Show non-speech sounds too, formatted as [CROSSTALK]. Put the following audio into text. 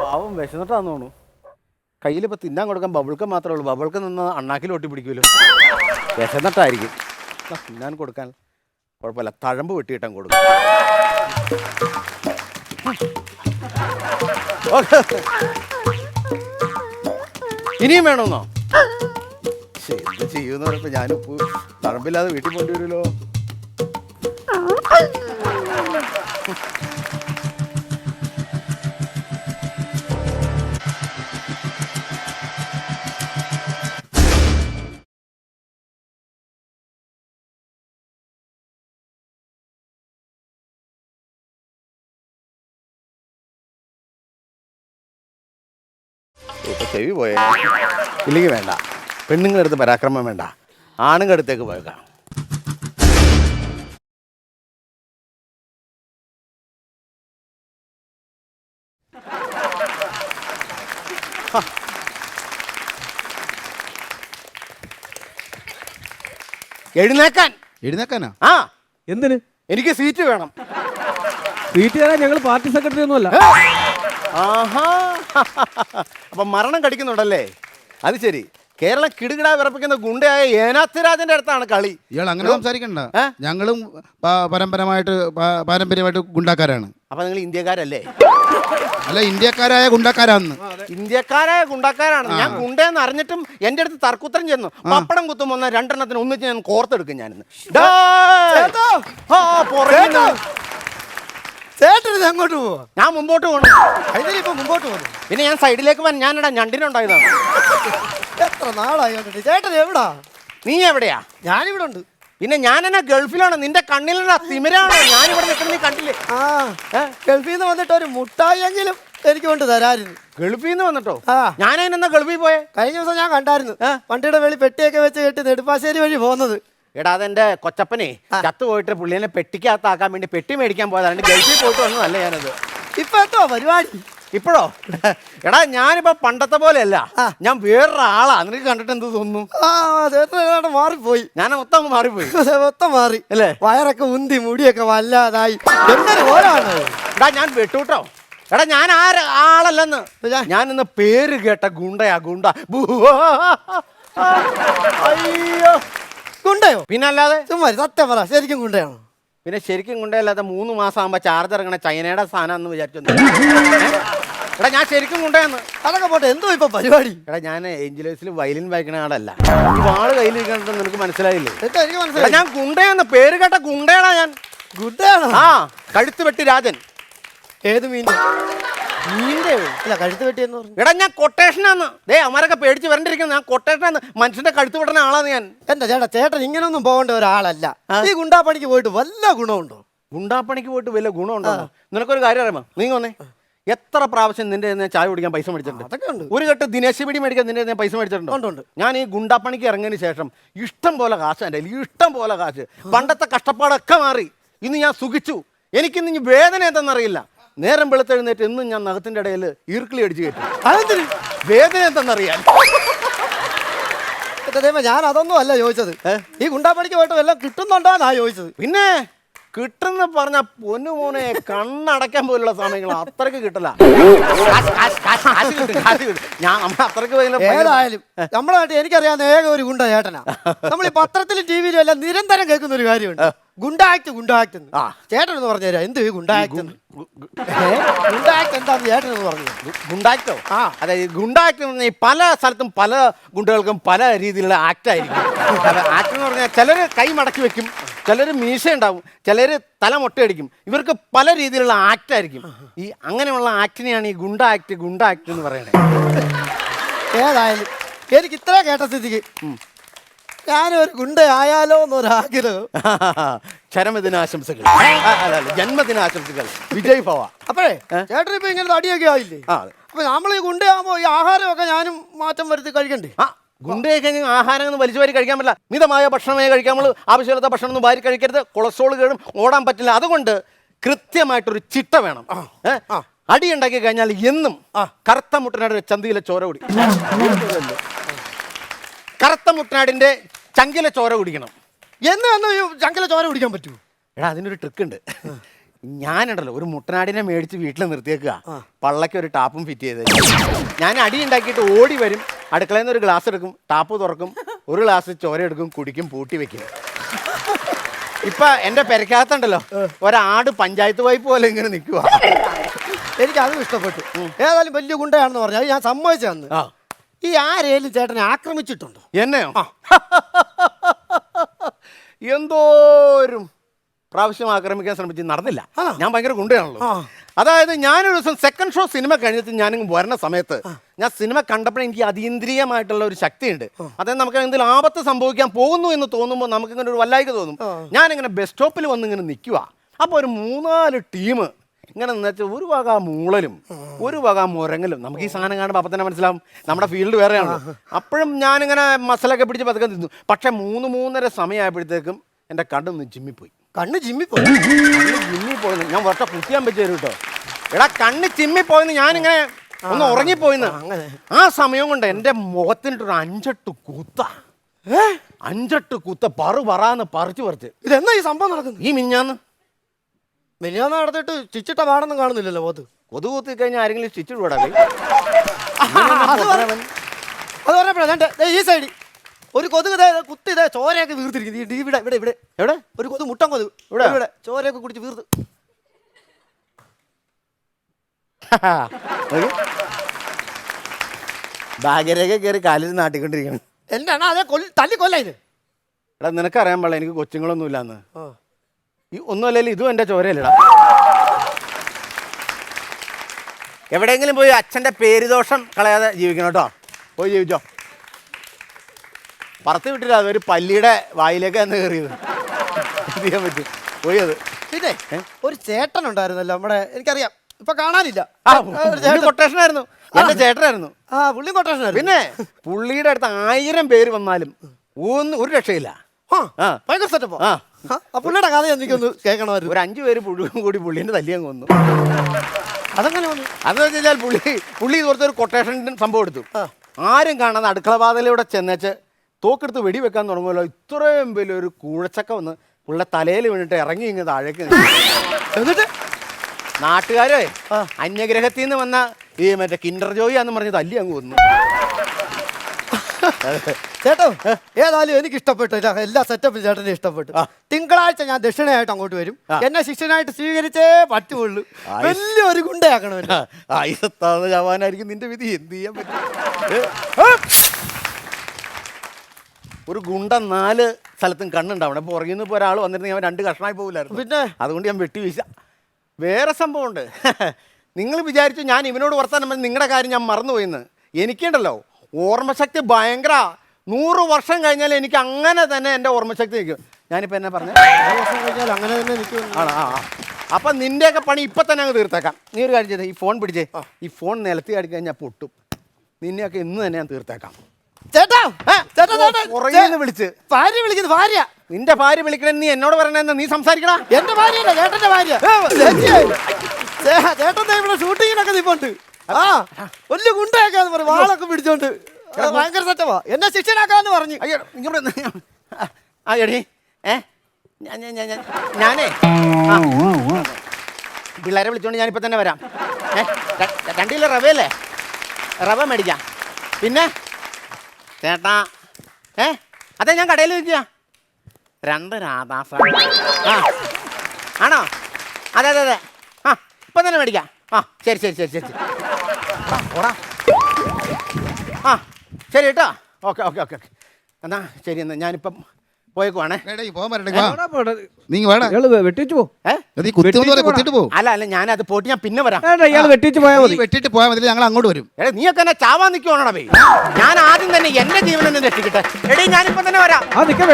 പാവം വിശന്നിട്ടാന്ന് തോന്നുന്നു. കയ്യിലിപ്പോൾ തിന്നാൻ കൊടുക്കാൻ ബബിൾക്ക് മാത്രമേ ഉള്ളൂ. ബബിൾക്ക് നിന്ന് അണ്ണാക്കിൽ ഒട്ടി പിടിക്കുമല്ലോ. വിശന്നിട്ടായിരിക്കും. തിന്നാൻ കൊടുക്കാൻ കുഴപ്പമില്ല. തഴമ്പ് വെട്ടിയിട്ടാൻ കൊടുക്കും. ഇനിയും വേണമെന്നോ ശ്ശെ, എന്ത് ചെയ്യുമെന്ന് പറഞ്ഞപ്പോ ഞാൻ ഉപ്പ് തഴമ്പില്ലാതെ വീട്ടിൽ പോണ്ടി വരുമല്ലോ ചെവി പോയേ? ഇല്ലെങ്കിൽ വേണ്ട. പെണ്ണുങ്ങളടുത്ത് പരാക്രമം വേണ്ട. ആണുങ്ങളടുത്തേക്ക് പോയേക്കാം. എഴുന്നേക്കാൻ. എഴുന്നേക്കാനാ? ആ. എന്തിന്? എനിക്ക് സീറ്റ് വേണം. സീറ്റ് തരാൻ ഞങ്ങൾ പാർട്ടി സെക്രട്ടറി ഒന്നുമല്ല. ആഹാ. അപ്പൊ മരണം കടിക്കുന്നുണ്ടല്ലേ? അത് ശരി. കേരളം കിടുകിടാ വിറപ്പിക്കുന്ന ഗുണ്ടയായ ഏനാത്തിരാജന്റെ അടുത്താണ് കളി. ഇയാൾ അങ്ങനെ സംസാരിക്കണ്ട. ഞങ്ങളും പരമ്പരമായിട്ട് പാരമ്പര്യമായിട്ട് ഗുണ്ടാക്കാരാണ്. അപ്പൊ നിങ്ങൾ ഇന്ത്യക്കാരല്ലേ? അല്ല ഇന്ത്യക്കാരായ ഗുണ്ടാക്കാരാന്ന്. ഇന്ത്യക്കാരായ ഗുണ്ടക്കാരാണ്. ഞാൻ ഗുണ്ടെന്ന് അറിഞ്ഞിട്ടും എന്റെ അടുത്ത് തർക്കുത്തരം ചെന്നു. പപ്പടം കുത്തും വന്ന രണ്ടെണ്ണത്തിന് ഒന്നിച്ച് ഞാൻ കോർത്തെടുക്കും ഞാനിന്ന്. ചേട്ടൻ അങ്ങോട്ട് പോവാ? ഞാൻ മുമ്പോട്ട് പോകണം ഇപ്പൊ മുമ്പോട്ട് പോകുന്നു പിന്നെ ഞാൻ സൈഡിലേക്ക് വൻ ഞാനിടാ ഞണ്ടിനുണ്ടായതാണ്. എത്ര നാളായി കണ്ടിട്ട് ചേട്ടൻ എവിടാ? നീ എവിടെയാ? ഞാനിവിടെ ഉണ്ട്. പിന്നെ ഞാൻ എന്നാ ഗൾഫിലാണ്? നിന്റെ കണ്ണിലുള്ള തിമിരാണോ? ഞാനിവിടെ നിൽക്കുന്നത് നീ കണ്ടില്ലേ? ആ ഗൾഫിൽ നിന്ന് വന്നിട്ട് ഒരു മുട്ടായി എങ്കിലും എനിക്ക് കൊണ്ട് തരായിരുന്നു. ഗൾഫിൽ നിന്ന് വന്നിട്ടോ? ആ. ഞാൻ അതിനെന്നാ ഗൾഫിൽ പോയെ? കഴിഞ്ഞ ദിവസം ഞാൻ കണ്ടായിരുന്നു. ആ. വണ്ടിയുടെ വെളി പെട്ടിയൊക്കെ വെച്ച് കെട്ടി നെടുപ്പാശ്ശേരി വഴി പോകുന്നത്. എടാ അതെന്റെ കൊച്ചപ്പനെ. ചത്തു പോയിട്ട് പുള്ളിനെ പെട്ടിക്കകത്താക്കാൻ വേണ്ടി പെട്ടി മേടിക്കാൻ പോയതാണ്. ഗൾഫിൽ പോയിട്ട് വന്നതല്ല ഞാനത്. ഇപ്പൊ എത്തോ പരിപാടി? ഇപ്പോഴോ? എടാ ഞാനിപ്പോ പണ്ടത്തെ പോലെയല്ല. ഞാൻ വേറൊരാളാ. നിനക്ക് കണ്ടിട്ട് എന്ത് തോന്നുന്നു? ചേട്ടൻ മാറിപ്പോയി. ഞാൻ മൊത്തം മാറിപ്പോയി. മൊത്തം മാറി. അല്ലേ? വയറൊക്കെ ഉന്തി മുടിയൊക്കെ വല്ലാതായി. എന്തൊരു ഓരാണ് എടാ ഞാൻ വെട്ടൂട്ടോ. എടാ ഞാൻ ആര് ആളല്ലെന്ന്. ഞാൻ ഇന്ന് പേര് കേട്ട ഗുണ്ടയാ ഗുണ്ട. അയ്യോ. ഗുണ്ടയോ? പിന്നല്ലാതെ? ചുമ്മാ സത്യം പറ. ശരിക്കും ഗുണ്ടയാണോ? പിന്നെ ശരിക്കും കൊണ്ടല്ലാതെ മൂന്ന് മാസം ആകുമ്പോൾ ചാർജ് ഇറങ്ങണ ചൈനയുടെ സാധനം എന്ന് വിചാരിച്ചു എടാ ഞാൻ ശരിക്കും കൊണ്ടുവന്ന് അതൊക്കെ പോട്ടെ എന്തോ ഇപ്പൊ പരിപാടി? എടാ ഞാൻ ഏഞ്ചലേഴ്സിൽ വയലിൻ വായിക്കണ ആളല്ല. ഈ വാൾ കയ്യിലിരിക്കണത് നിനക്ക് മനസ്സിലായില്ലേ? എന്താ എനിക്ക് മനസ്സിലായി ഞാൻ ഗുണ്ടയെന്ന് പേര് കേട്ട ഗുണ്ടയാടാ ഞാൻ. ഗുണ്ടയാണോ ആ കഴുത്ത് വെട്ടി രാജൻ. ഏത് മീൻ? ഇല്ല കഴുത്ത് വെട്ടിയെന്ന് പറഞ്ഞു. എടാ ഞാൻ കൊട്ടേഷനാന്ന് ദേ അമാരൊക്കെ പേടിച്ച് വരണ്ടിരിക്കുന്ന. ഞാൻ കൊട്ടേഷനാന്ന് മനുഷ്യന്റെ കഴുത്ത് വെട്ടുന്ന ആളാണ് ഞാൻ. എന്താ ചേട്ടാ ചേട്ടൻ ഇങ്ങനൊന്നും പോകേണ്ട ഒരാളല്ല. ഈ ഗുണ്ടാപ്പണിക്ക് പോയിട്ട് വല്ല ഗുണമുണ്ടോ? ഗുണ്ടാപ്പണിക്ക് പോയിട്ട് വല്ല ഗുണമുണ്ടോ? നിനക്കൊരു കാര്യം അറിയാമോ? നീ വന്നേ. എത്ര പ്രാവശ്യം നിന്റെ ചായ കുടിക്കാൻ പൈസ മേടിച്ചിട്ടുണ്ട്? അതൊക്കെ ഉണ്ട്. ഒരു കെട്ട് ദിനേശ് പിടി മേടിക്കാൻ നിന്റെ പൈസ മേടിച്ചിട്ടുണ്ട്. ഞാൻ ഈ ഗുണ്ടാപ്പണിക്ക് ഇറങ്ങിയതിന് ശേഷം ഇഷ്ടം പോലെ കാശ് എന്റെ ഇഷ്ടം പോലെ കാശ്. പണ്ടത്തെ കഷ്ടപ്പാടൊക്കെ മാറി. ഇന്ന് ഞാൻ സുഖിച്ചു. എനിക്കിന്ന് വേദന എന്തെന്നറിയില്ല നേരം വെളുത്തെഴുന്നേറ്റ് എന്നും ഞാൻ നഖത്തിന്റെ ഇടയിൽ ഈർക്കിളി അടിച്ചു കയറ്റും. അതെന്തിന്? വേദന എന്തെന്നറിയാൻ. ഞാൻ അതൊന്നും അല്ല ചോദിച്ചത്. ഈ ഗുണ്ടാപ്പണിക്ക് പോയിട്ട് വല്ലതും കിട്ടുന്നുണ്ടോന്നാ ചോദിച്ചത്. പിന്നെ കിട്ടുന്ന പറഞ്ഞ പൊന്നു മോനെ കണ്ണടക്കാൻ പോലുള്ള സമയങ്ങൾ അത്രയ്ക്ക് കിട്ടല. ഞാൻ നമ്മൾ അത്രയ്ക്ക് ഏതായാലും നമ്മളായിട്ട് എനിക്കറിയാവുന്ന ഏക ഒരു ഗുണ്ട ചേട്ടനാ [LAUGHS] നമ്മൾ ഈ പത്രത്തിലും ടി വിയിലും എല്ലാം നിരന്തരം കേൾക്കുന്ന ഒരു കാര്യമുണ്ട് ഗുണ്ടാക്ട് ഗുണ്ടാക്ട് ആ. ചേട്ടൻ എന്ന് പറഞ്ഞു തരാം. എന്ത് ഗുണ്ടാക്ട് ഗുണ്ടാക്ട് എന്താന്ന് ചേട്ടൻ എന്ന് പറഞ്ഞു ഗുണ്ടാക്ടോ ആ. അതായത് ഗുണ്ടാക്ട് എന്ന് പറഞ്ഞാൽ പല സ്ഥലത്തും പല ഗുണ്ടകൾക്കും പല രീതിയിലുള്ള ആക്ട് ആയിരിക്കും ആക്ട് എന്ന് പറഞ്ഞാൽ ചിലർ കൈ മടക്കി വെക്കും ചിലർ മീശ ഉണ്ടാവും ചിലർ തല മൊട്ടയടിക്കും. ഇവർക്ക് പല രീതിയിലുള്ള ആക്ട് ആയിരിക്കും ഈ അങ്ങനെയുള്ള ആക്ടിനെയാണ് ഈ ഗുണ്ട ആക്ട് ഗുണ്ട ആക്ട് എന്ന് പറയുന്നത്. ഏതായാലും എനിക്ക് ഇത്ര കേട്ട സ്ഥിതിക്ക്. ഞാനൊരു ഗുണ്ട ആയാലോ എന്നൊരാഗ്രഹം. ചരമദിനാശംസകൾ. ജന്മദിനാശംസകൾ. വിജയ് ഭവ. അപ്പോഴേ ചേട്ടൻ ഇപ്പൊ ഇങ്ങനെ തടിയൊക്കെ ആയില്ലേ? അപ്പൊ നമ്മൾ ഈ ഗുണ്ടയാകുമ്പോ ഈ ആഹാരമൊക്കെ ഞാനും മാറ്റം വരുത്തി കഴിക്കണ്ടേ? ഗുണ്ടയൊക്കെ ആഹാരം ഒന്നും വലിച്ചു വാരി കഴിക്കാൻ പറ്റില്ല. മിതമായ ഭക്ഷണമേ കഴിക്കാൻ നമ്മൾ ആവശ്യമില്ലാത്ത ഭക്ഷണം ഒന്നും വാരി കഴിക്കരുത്. കൊളസ്ട്രോൾ കേടും ഓടാൻ പറ്റില്ല. അതുകൊണ്ട് കൃത്യമായിട്ടൊരു ചിട്ട വേണം? അടി ഉണ്ടാക്കി കഴിഞ്ഞാൽ എന്നും കറുത്ത മുട്ടനാടിന്റെ ചന്തിയിലെ ചോര കൂടി. കറുത്ത മുട്ടനാടിന്റെ ചങ്കിലെ ചോര കുടിക്കണം. എന്ന് വന്ന് ചങ്കിലെ ചോര കുടിക്കാൻ പറ്റൂ? എടാ അതിനൊരു ട്രിക്ക് ഉണ്ട്. ഞാനുണ്ടല്ലോ ഒരു മുട്ടനാടിനെ മേടിച്ച് വീട്ടിൽ നിർത്തിയേക്കുക. പള്ളയ്ക്ക് ഒരു ടാപ്പും ഫിറ്റ് ചെയ്ത് ഞാൻ അടി ഉണ്ടാക്കിയിട്ട് ഓടി വരും. അടുക്കളയിൽ നിന്ന് ഒരു ഗ്ലാസ് എടുക്കും ടാപ്പ് തുറക്കും ഒരു ഗ്ലാസ് ചോര എടുക്കും കുടിക്കും പൂട്ടി വെക്കും. ഇപ്പൊ എന്റെ പെരക്കകത്തുണ്ടല്ലോ ഒരാട് പഞ്ചായത്ത് വായ്പ പോലെ ഇങ്ങനെ നിൽക്കുക എനിക്ക് അതും ഇഷ്ടപ്പെട്ടു. ഏതായാലും വലിയ ഗുണ്ടയാണെന്ന് പറഞ്ഞാൽ ഞാൻ സമ്മതിച്ചു തന്നു ഈ ആരേലും ചേട്ടനെ ആക്രമിച്ചിട്ടുണ്ടോ? എന്നെയോ? [LAUGHS] എന്തോരും പ്രാവശ്യം ആക്രമിക്കാൻ ശ്രമിച്ചു നടന്നില്ല. ഞാൻ ഭയങ്കര ഗുണ്ടയാണല്ലോ. അതായത് ഞാനൊരു ദിവസം സെക്കൻഡ് ഷോ സിനിമ കഴിഞ്ഞിട്ട് ഞാൻ വരുന്ന സമയത്ത് ഞാൻ സിനിമ കണ്ടപ്പോഴേ എനിക്ക് അതീന്ദ്രിയമായിട്ടുള്ള ഒരു ശക്തിയുണ്ട്. അതായത് നമുക്ക് എന്തെങ്കിലും ആപത്ത് സംഭവിക്കാൻ പോകുന്നു എന്ന് തോന്നുമ്പോൾ നമുക്കിങ്ങനെ ഒരു വല്ലായ്ക തോന്നും. ഞാനിങ്ങനെ ബസ് സ്റ്റോപ്പിൽ വന്ന് ഇങ്ങനെ നിൽക്കുക അപ്പോൾ ഒരു മൂന്നാൽ ടീം ഇങ്ങനെ എന്നുവെച്ചാൽ ഒരു വക മൂളലും ഒരു വക മുരങ്ങലും. നമുക്ക് ഈ സാധനം കാണുമ്പോൾ അപ്പം തന്നെ മനസ്സിലാവും നമ്മുടെ ഫീൽഡ് വേറെയാണ്. അപ്പോഴും ഞാനിങ്ങനെ മസലൊക്കെ പിടിച്ച് പതുക്കെ തിന്നു. പക്ഷെ മൂന്ന് മൂന്നര സമയമായപ്പോഴത്തേക്കും എന്റെ കണ്ണൊന്ന് ജിമ്മിപ്പോയി കണ്ണ് ജിമ്മി പോയി കണ്ണ് ജിമ്മിപ്പോയി ഞാൻ വർഷം കുത്തിയാൻ പറ്റി തരും കേട്ടോ. എടാ കണ്ണ് ചിമ്മിപ്പോയെന്ന്. ഞാനിങ്ങനെ ഒന്ന് ഉറങ്ങിപ്പോയിന്ന്. അങ്ങനെ. ആ സമയം കൊണ്ട് എന്റെ ഒരു അഞ്ചെട്ട് കുത്ത. അഞ്ചെട്ട് കുത്ത. പറു പറാന്ന് പറിച്ചു പറിച്ച്. ഇതെന്നാ ഈ സംഭവം നടക്കുന്നത്? ഈ മിഞ്ഞാന്ന്? മിനിയാന്ന് നടന്നിട്ട് ചിച്ചിട്ട പാടൊന്നും കാണുന്നില്ലല്ലോ പോത്ത്. കൊതു കൂത്തി കഴിഞ്ഞാൽ ആരെങ്കിലും സ്റ്റിച്ച് അത് പറ- അത് പറഞ്ഞപ്പോഴേ ഈ സൈഡ് ഒരു കൊതുക് ദേ കുത്തി ഇതേ ചോരയൊക്കെ വീർത്തിരിക്കുന്നു. ഈ ഇവിടെ ഇവിടെ ഇവിടെ. എവിടെ? ഒരു കൊതു മുട്ടൻ കൊതു. ഇവിടെ? ഇവിടെ ചോരയൊക്കെ കുടിച്ച് വീർത്ത്. ഭാഗ്യരേഖ കയറി കാലിൽ നാട്ടിക്കൊണ്ടിരിക്കണം എന്റെ അതെ കൊല്ല തല്ലി കൊല്ല ഇത്. എടാ നിനക്കറിയാൻ പാടില്ല എനിക്ക് കൊച്ചുങ്ങളൊന്നും ഇല്ലാന്ന് ആ. ഈ ഇതും എന്റെ ചോരയല്ലടാ. എവിടെയെങ്കിലും പോയി അച്ഛന്റെ പേരുദോഷം കളയാതെ ജീവിക്കണം കേട്ടോ. പോയി ജീവിച്ചോ. പറത്ത് വിട്ടില്ല അതൊരു പല്ലിയുടെ വായിലേക്ക് എന്ന് കയറിയത്. ചെയ്യാൻ പറ്റും. പോയി അത്. പിന്നെ ഒരു ചേട്ടൻ ഉണ്ടായിരുന്നല്ലോ നമ്മുടെ എനിക്കറിയാം. ഇപ്പൊ കാണാനില്ല. കൊട്ടേഷനായിരുന്നു. എന്റെ ചേട്ടനായിരുന്നു. ആ പുള്ളി കൊട്ടേഷനായിരുന്നു. പിന്നെ പുള്ളിയുടെ അടുത്ത് ആയിരം പേര് വന്നാലും ഒന്നും ഒരു രക്ഷയില്ല. ഭയങ്കര സെറ്റപ്പോ ആ. ആ പുള്ളിയുടെ കഥ എനിക്കൊന്ന് കേൾക്കണമായിരുന്നു. ഒരു അഞ്ചു പേര് പുഴുവും കൂടി പുള്ളിന്റെ തല്ലിയങ്ങ് വന്നു. അതങ്ങനെ വന്നു? അതെന്ന് വെച്ച് കഴിഞ്ഞാൽ പുള്ളി പുള്ളി ഇതുപോലത്തെ ഒരു കൊട്ടേഷൻ സംഭവം എടുത്തു. ആരും കാണാതെ അടുക്കള വാതിലൂടെ ചെന്നേച്ച് തോക്കെടുത്ത് വെടിവെക്കാൻ തുടങ്ങുമല്ലോ. ഇത്രയും വലിയൊരു കൂഴച്ചക്ക വന്ന് പുള്ളിയുടെ തലയിൽ വീണിട്ട് ഇറങ്ങി ഇങ്ങ് താഴേക്ക് എന്നിട്ട്? നാട്ടുകാരെ. അന്യഗ്രഹത്തിൽ നിന്ന് വന്ന ഈ മറ്റേ കിൻഡർ ജോയി എന്ന് പറഞ്ഞ് തല്ലി അങ്ങ് വന്നു. ചേട്ടോ ഏതായാലും എനിക്ക് ഇഷ്ടപ്പെട്ടു എല്ലാ സെറ്റപ്പും ചേട്ടനെ ഇഷ്ടപ്പെട്ടു. തിങ്കളാഴ്ച ഞാൻ ദക്ഷിണയായിട്ട് അങ്ങോട്ട് വരും. എന്നെ ശിഷ്യനായിട്ട് സ്വീകരിച്ചേ പറ്റുള്ളൂ. വലിയൊരു ഗുണ്ടയാക്കണം. ആയിരത്താതെ നിന്റെ വിധി. എന്ത് ചെയ്യാൻ പറ്റും? ഒരു ഗുണ്ട നാല് സ്ഥലത്തും കണ്ണുണ്ടാവണം. പുറകിൽ നിന്ന് ഇപ്പോൾ ഒരാൾ വന്നിരുന്നെങ്കിൽ അവൻ രണ്ട് കഷ്ണമായി പോകില്ലായിരുന്നു പിന്നെ? അതുകൊണ്ട് ഞാൻ വെട്ടി വീശ വേറെ സംഭവമുണ്ട്. നിങ്ങൾ വിചാരിച്ചു ഞാൻ ഇവനോട് വർത്താനം നിങ്ങളുടെ കാര്യം ഞാൻ മറന്നുപോയിന്ന്. എനിക്കുണ്ടല്ലോ. ഓർമ്മശക്തി ഭയങ്കര. നൂറ് വർഷം കഴിഞ്ഞാൽ എനിക്ക് അങ്ങനെ തന്നെ എന്റെ ഓർമ്മശക്തി നിൽക്കും. ഞാനിപ്പോൾ എന്നെ പറഞ്ഞു? വർഷം കഴിഞ്ഞാൽ അങ്ങനെ തന്നെ നിൽക്കും. ആണ് ആ. അപ്പം നിന്റെയൊക്കെ പണി ഇപ്പം തന്നെ അങ്ങ് തീർത്തേക്കാം. നീ ഒരു കാര്യം ചെയ്തേ ഈ ഫോൺ പിടിച്ചേ. ഈ ഫോൺ നിലത്തി അടി കഴിഞ്ഞാൽ പൊട്ടും. നിന്നെയൊക്കെ ഇന്ന് തന്നെ ഞാൻ തീർത്തേക്കാം. ചേട്ടാ ചേട്ടാ ചേട്ടാ വിളിച്ച്. ഭാര്യ വിളിക്കുന്നത് ഭാര്യ. നിന്റെ ഭാര്യ വിളിക്കണേ നീ എന്നോട് പറയണെന്ന് നീ സംസാരിക്കടാ. എന്റെ ഭാര്യയല്ല ചേട്ടന്റെ ഭാര്യ. ചേട്ടൻ ഇവിടെ ഷൂട്ടിങ്ങിനൊക്കെ നിപ്പുണ്ട്. ആ വലിയ ഗുണ്ടയാക്കാന്ന് പറയും. വാളൊക്കെ പിടിച്ചോണ്ട്. ഭയങ്കര സത്യമാ എന്നെ ശിക്ഷനാക്കാന്ന് പറഞ്ഞു. അയ്യോ ഇങ്ങോട്ട് ആ, എടി. ഏ? ഞാനേ. പിള്ളേരെ വിളിച്ചോണ്ട് ഞാനിപ്പോൾ തന്നെ വരാം. ഏ രണ്ട് കിലോ റവയല്ലേ റവ മേടിക്കാം. പിന്നെ? ചേട്ടാ. ഏ അതെ ഞാൻ കടയിൽ നിൽക്കുക രണ്ട് രാധാസ. ആ. ആണോ? അതെ അതെ അതെ. ആ ഇപ്പം തന്നെ മേടിക്കാം. ആ ശരി ശരി ശരി ശരി. പോടാ ആ ശരി കേട്ടോ. Okay okay okay okay. എന്നാ ശരി എന്നാ ഞാനിപ്പം പോയേക്കുവാണേ? നീ വേണ വെട്ടിച്ചു പോ. നീ കുത്തി പോലെ കുത്തിട്ട് അല്ല അല്ല ഞാനത് പോയിട്ട് ഞാൻ പിന്നെ വരാം. ഇയാൾ വെട്ടിച്ചു പോയാൽ മതി. വെട്ടിട്ട് പോയാൽ മതി ഞങ്ങൾ അങ്ങോട്ട് വരും. എടേ നീയൊക്കെ എന്നെ ചാവാൻ നിൽക്കുവാണോ ബേ ഞാൻ ആദ്യം തന്നെ എന്റെ ജീവനൊന്നും രക്ഷിക്കട്ടെ. എടീ ഞാനിപ്പോ തന്നെ വരാം. ആ വെട്ടിച്ചു